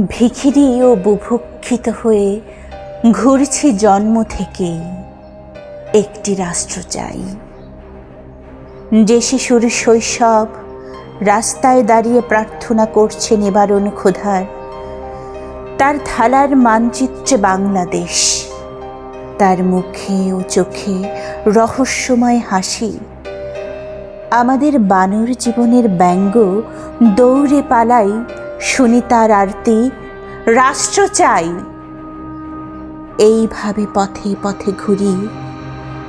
ভিখিরি ও বুভুক্ষিত হয়ে ঘুরছি জন্ম থেকেই। একটি রাষ্ট্র চাই। যে শিশুর শৈশব রাস্তায় দাঁড়িয়ে প্রার্থনা করছে নিবারণ ক্ষুধার, তার থালার মানচিত্রে বাংলাদেশ। তার মুখে ও চোখে রহস্যময় হাসি। আমাদের বানর জীবনের ব্যঙ্গ দৌড়ে পালাই শুনি তার আরতি, রাষ্ট্র চাই। এইভাবে পথে পথে ঘুরি।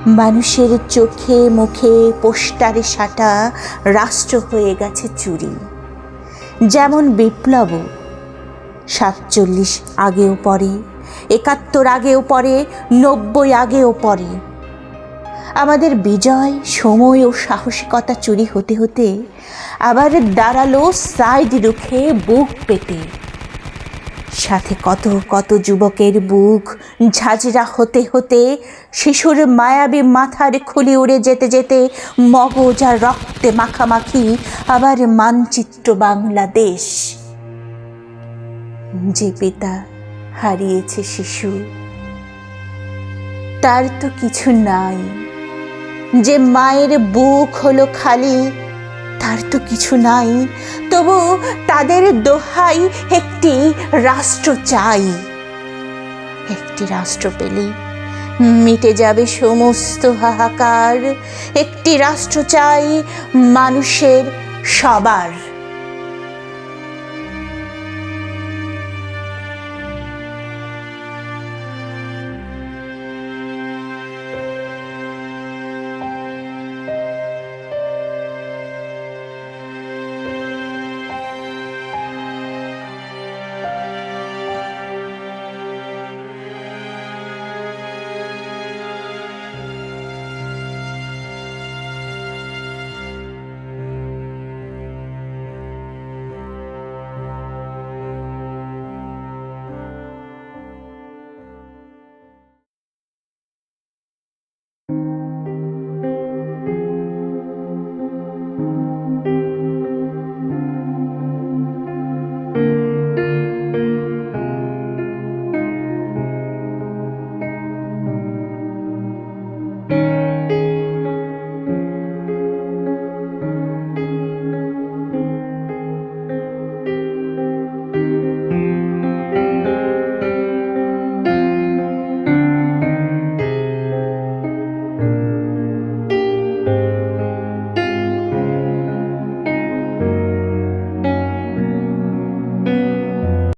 মানুষের চোখে মুখে পোস্টারে সাটা রাষ্ট্র হয়ে গেছে চুরি। যেমন বিপ্লব, সাতচল্লিশ আগেও পরে, একাত্তর আগেও পরে, নব্বই আগেও পড়ে আমাদের বিজয়, সময় ও সাহসিকতা চুরি হতে হতে আবার দাঁড়াল সাইড রুখে বুক পেতে। সাথে কত কত যুবকের বুক ঝাঁঝরা হতে হতে শিশুর মায়াবী মাথার খুলি উড়ে যেতে যেতে মগজ আর রক্তে মাখামাখি আবার মানচিত্র বাংলাদেশ। যে পিতা হারিয়েছে শিশু, তার তো কিছু নাই। যে মায়ের বুক হলো খালি, তার তো কিছু নাই। তবু তাদের দোহাই একটি রাষ্ট্র চাই। একটি রাষ্ট্র পেলে মিটে যাবে সমস্ত হাহাকার। একটি রাষ্ট্র চাই মানুষের সবার।